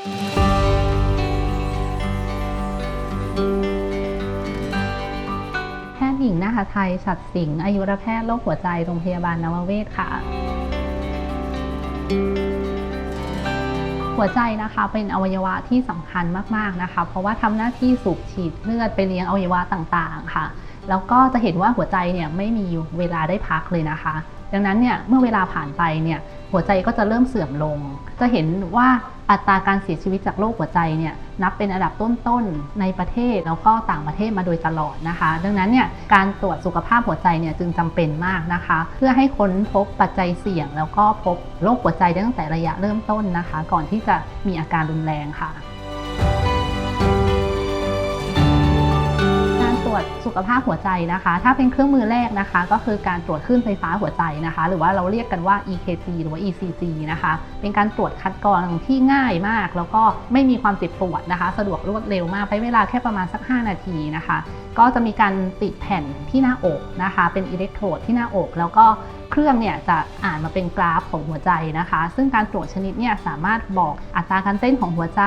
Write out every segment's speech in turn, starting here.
แพทย์หญิงนาหไทยฉัดสิงห์อายุรแพทย์โรคหัวใจโรงพยาบาลนวเวศค่ะ หัวใจนะคะเป็นอวัยวะที่สำคัญมากๆนะคะ เพราะว่าทำหน้าที่สูบฉีดเลือดไปเลี้ยงอวัยวะต่างๆค่ะ แล้วก็จะเห็นว่าหัวใจเนี่ยไม่มีเวลาได้พักเลยนะคะ ดังนั้นเนี่ยเมื่อเวลาผ่านไปเนี่ยหัวใจก็จะเริ่มเสื่อมลง จะเห็นว่า อัตราการเสียชีวิตจากโรคหัวใจเนี่ยนับเป็นอันดับต้นๆในประเทศแล้วก็ต่างประเทศมาโดยตลอดนะคะ ดังนั้นเนี่ยการตรวจสุขภาพหัวใจเนี่ยจึงจำเป็นมากนะคะ เพื่อให้ค้นพบปัจจัยเสี่ยง แล้วก็พบโรคหัวใจตั้งแต่ระยะเริ่มต้นนะคะ ก่อนที่จะมีอาการรุนแรงค่ะการตรวจสุขภาพหัวใจนะคะ ถ้าเป็นเครื่องมือแรกนะคะ ก็คือการตรวจคลื่นไฟฟ้าหัวใจนะคะ หรือว่าเราเรียกกันว่า EKG หรือว่า ECG นะคะเป็นการตรวจคัดกรองที่ง่ายมาก แล้วก็ไม่มีความเจ็บปวดนะคะ สะดวกรวดเร็วมากใช้เวลาแค่ประมาณสัก 5 นาทีนะคะ ก็จะมีการติดแผ่นที่หน้าอกนะคะ เป็นอิเล็กโทรดที่หน้าอก แล้วก็เครื่องเนี่ยจะอ่านมาเป็นกราฟของหัวใจนะคะ ซึ่งการตรวจชนิดเนี่ยสามารถบอกอัตราการเต้นของหัวใจ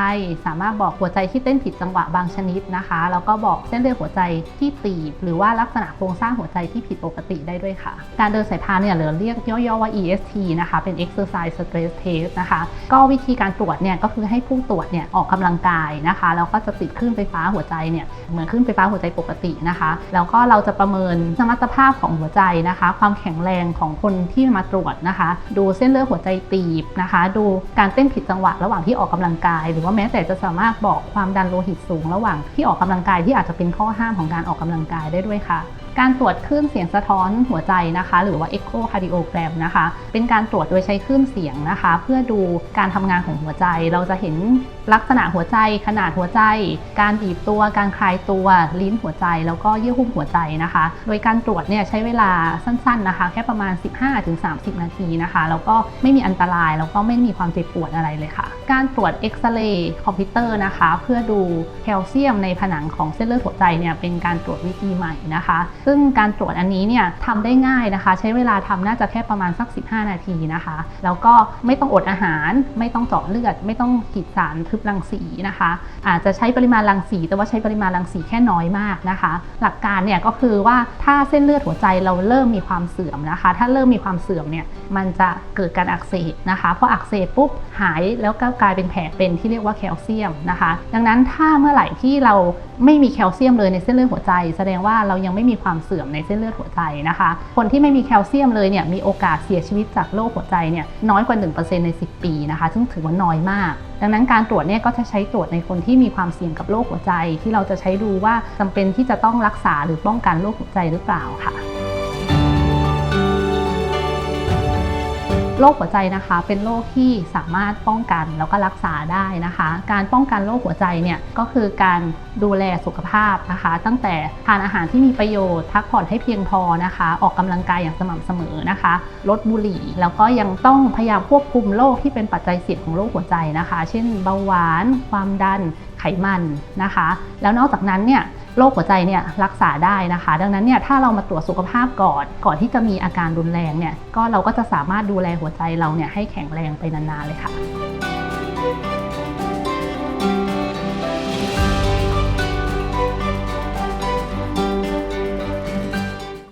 สามารถบอกหัวใจที่เต้นผิดจังหวะบางชนิดนะคะ แล้วก็บอกเส้นเลือดหัวใจที่ตีบ หรือว่าลักษณะโครงสร้างหัวใจที่ผิดปกติได้ด้วยค่ะ การเดินสายพานเนี่ยเราเรียกย่อๆว่า EST นะคะ เป็น Exercise Stress Test นะคะ ก็วิธีการตรวจเนี่ยก็คือให้ผู้ตรวจเนี่ยออกกำลังกายนะคะแล้วก็จะติดคลื่นไฟฟ้าหัวใจเนี่ยเหมือนคลื่นไฟฟ้าหัวใจปกตินะคะ แล้วก็เราจะประเมินสมรรถภาพของหัวใจนะคะ ความแข็งแรงของคนที่มาตรวจนะคะ ดูเส้นเลือดหัวใจตีบนะคะ ดูการเต้นผิดจังหวะระหว่างที่ออกกำลังกาย หรือว่าแม้แต่จะสามารถบอกความดันโลหิตสูง ระหว่างที่ออกกำลังกายที่อาจจะเป็นข้อห้ามของการออกกำลังกายได้ด้วยค่ะ การตรวจคลื่นเสียงสะท้อนหัวใจนะคะ หรือว่า echocardiogram นะคะ เป็นการตรวจโดยใช้คลื่นเสียงนะคะ เพื่อดูการทำงานของหัวใจ เราจะเห็นลักษณะหัวใจ ขนาดหัวใจ การบีบตัว การคลายตัว ลิ้นหัวใจ แล้วก็เยื่อหุ้มหัวใจนะคะ โดยการตรวจเนี่ยใช้เวลาสั้นๆนะคะ แค่ประมาณ 15-30 นาทีนะคะ แล้วก็ไม่มีอันตราย แล้วก็ไม่มีความเจ็บปวดอะไรเลยค่ะ การตรวจเอ็กซเรย์คอมพิวเตอร์นะคะ เพื่อดูแคลเซียมในผนังของเส้นเลือดหัวใจเนี่ย เป็นการตรวจวิธีใหม่นะคะซึ่งการตรวจอันนี้เนี่ยทำได้ง่ายนะคะ ใช้เวลาทำน่าจะแค่ประมาณสัก 15 นาทีนะคะ แล้วก็ไม่ต้องอดอาหาร ไม่ต้องเจาะเลือด ไม่ต้องขีดสารทึบรังสีนะคะ อาจจะใช้ปริมาณรังสี แต่ว่าใช้ปริมาณรังสีแค่น้อยมากนะคะ หลักการเนี่ยก็คือว่าถ้าเส้นเลือดหัวใจเราเริ่มมีความเสื่อมนะคะ ถ้าเริ่มมีความเสื่อมเนี่ยมันจะเกิดการอักเสบนะคะพออักเสบปุ๊บหายแล้วก็กลายเป็นแผลเป็นที่เรียกว่าแคลเซียมนะคะ ดังนั้นถ้าเมื่อไหร่ที่เราไม่มีแคลเซียมเลยในเส้นเลือดหัวใจ แสดงว่าเรายังไม่มีความเสื่อมในเส้นเลือดหัวใจนะคะ คนที่ไม่มีแคลเซียมเลยเนี่ยมีโอกาสเสียชีวิตจากโรคหัวใจเนี่ยน้อยกว่า 1%ใน 10 ปีนะคะ ซึ่งถือว่าน้อยมาก ดังนั้นการตรวจเนี่ยก็จะใช้ตรวจในคนที่มีความเสี่ยงกับโรคหัวใจ ที่เราจะใช้ดูว่าจำเป็นที่จะต้องรักษาหรือป้องกันโรคหัวใจหรือเปล่าค่ะ โรคหัวใจนะคะ เป็นโรคที่สามารถป้องกันแล้วก็รักษาได้นะคะ การป้องกันโรคหัวใจเนี่ยก็คือการดูแลสุขภาพนะคะ ตั้งแต่ทานอาหารที่มีประโยชน์พักผ่อนให้เพียงพอนะคะ ออกกำลังกายอย่างสม่ำเสมอนะคะ ลดบุหรี่ แล้วก็ยังต้องพยายามควบคุมโรคที่เป็นปัจจัยเสี่ยงของโรคหัวใจนะคะ เช่นเบาหวาน ความดันไขมันนะคะ แล้วนอกจากนั้นเนี่ย โรคหัวใจเนี่ยรักษาได้นะคะ ดังนั้นเนี่ยถ้าเรามาตรวจสุขภาพก่อนก่อนที่จะมีอาการรุนแรงเนี่ยก็เราก็จะสามารถดูแลหัวใจเราเนี่ยให้แข็งแรงไปนานๆเลยค่ะ